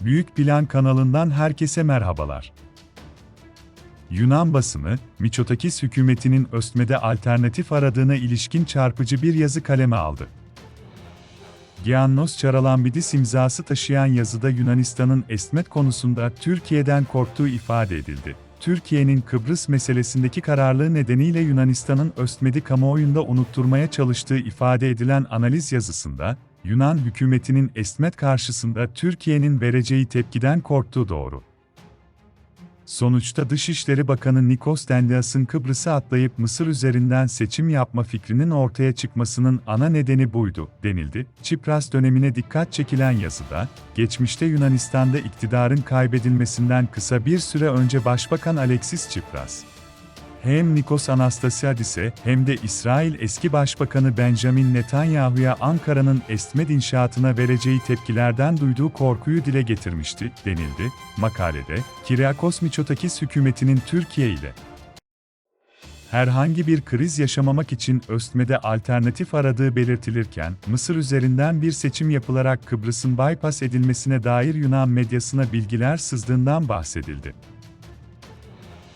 Büyük Plan kanalından herkese merhabalar. Yunan basını, Miçotakis hükümetinin Östme'de alternatif aradığına ilişkin çarpıcı bir yazı kaleme aldı. Giannos Çaralambidis imzası taşıyan yazıda Yunanistan'ın Esmet konusunda Türkiye'den korktuğu ifade edildi. Türkiye'nin Kıbrıs meselesindeki kararlılığı nedeniyle Yunanistan'ın Östmed'i kamuoyunda unutturmaya çalıştığı ifade edilen analiz yazısında, Yunan hükümetinin Esmet karşısında Türkiye'nin vereceği tepkiden korktuğu doğru. Sonuçta Dışişleri Bakanı Nikos Dendias'ın Kıbrıs'a atlayıp Mısır üzerinden seçim yapma fikrinin ortaya çıkmasının ana nedeni buydu, denildi. Çipras dönemine dikkat çekilen yazıda, geçmişte Yunanistan'da iktidarın kaybedilmesinden kısa bir süre önce Başbakan Alexis Tsipras, hem Nikos Anastasiadis'e hem de İsrail eski Başbakanı Benjamin Netanyahu'ya Ankara'nın Esmed inşaatına vereceği tepkilerden duyduğu korkuyu dile getirmişti, denildi. Makalede, Kyriakos Mitsotakis hükümetinin Türkiye ile herhangi bir kriz yaşamamak için Östmed'e alternatif aradığı belirtilirken, Mısır üzerinden bir seçim yapılarak Kıbrıs'ın bypass edilmesine dair Yunan medyasına bilgiler sızdığından bahsedildi.